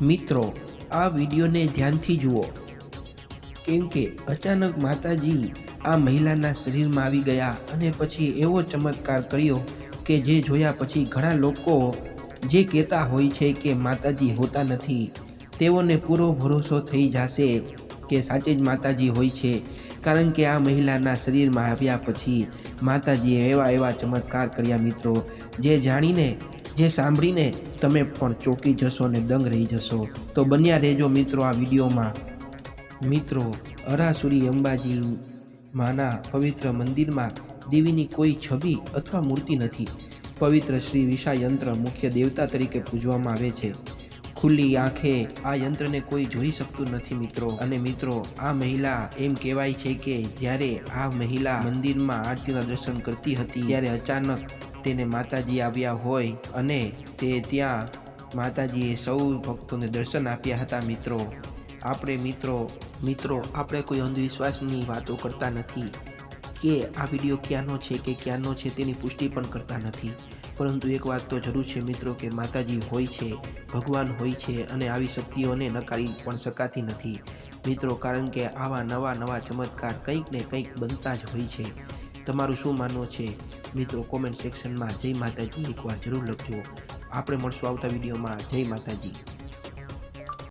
મિત્રો, આ વિડીયોને ધ્યાનથી જુઓ. કેમ કે અચાનક માતાજી આ મહિલાના શરીરમાં આવી ગયા અને પછી એવો ચમત્કાર કર્યો કે જે જોયા પછી ઘણા લોકો જે કહેતા હોય છે કે માતાજી હોતા નથી, તેઓને પૂરો ભરોસો થઈ જશે કે સાચે જ માતાજી હોય છે. કારણ કે આ મહિલાના શરીરમાં આવ્યા પછી માતાજીએ એવા એવા ચમત્કાર કર્યા મિત્રો, જે જાણીને જે સાંભળીને તમે પણ ચોંકી જશો અને દંગ રહી જશો, તો બન્યા રહેજો મિત્રો આ વિડીયોમાં. મિત્રો, અરાસુરી અંબાજી માના પવિત્ર મંદિરમાં દેવીની કોઈ છબી અથવા મૂર્તિ નથી. પવિત્ર શ્રી વિશા યંત્ર મુખ્ય દેવતા તરીકે પૂજવામાં આવે છે. ખુલ્લી આંખે આ યંત્રને કોઈ જોઈ શકતું નથી મિત્રો. અને મિત્રો, આ મહિલા એમ કહેવાય છે કે જ્યારે આ મહિલા મંદિરમાં આરતીના દર્શન કરતી હતી, ત્યારે અચાનક તેને માતાજી આવ્યા હોય અને તે ત્યાં માતાજીએ સૌ ભક્તોને દર્શન આપ્યા હતા મિત્રો. આપણે મિત્રો મિત્રો, આપણે કોઈ અંધવિશ્વાસની વાતો કરતા નથી કે આ વીડિયો ક્યાંનો છે કે ક્યાંનો છે તેની પુષ્ટિ પણ કરતા નથી. પરંતુ એક વાત તો જરૂર છે મિત્રો કે માતાજી હોય છે, ભગવાન હોય છે અને આવી શક્તિઓને નકારી પણ શકાતી નથી. મિત્રો, કારણ કે આવા નવા નવા ચમત્કાર કંઈક ને કંઈક બનતા જ હોય છે. તમારું શું માનવું છે? મિત્રો કોમેન્ટ સેક્શનમાં જય માતાજી. એકવાર જરૂર લખજો. આપણે મળશું આવતા વિડીયોમાં. જય માતાજી.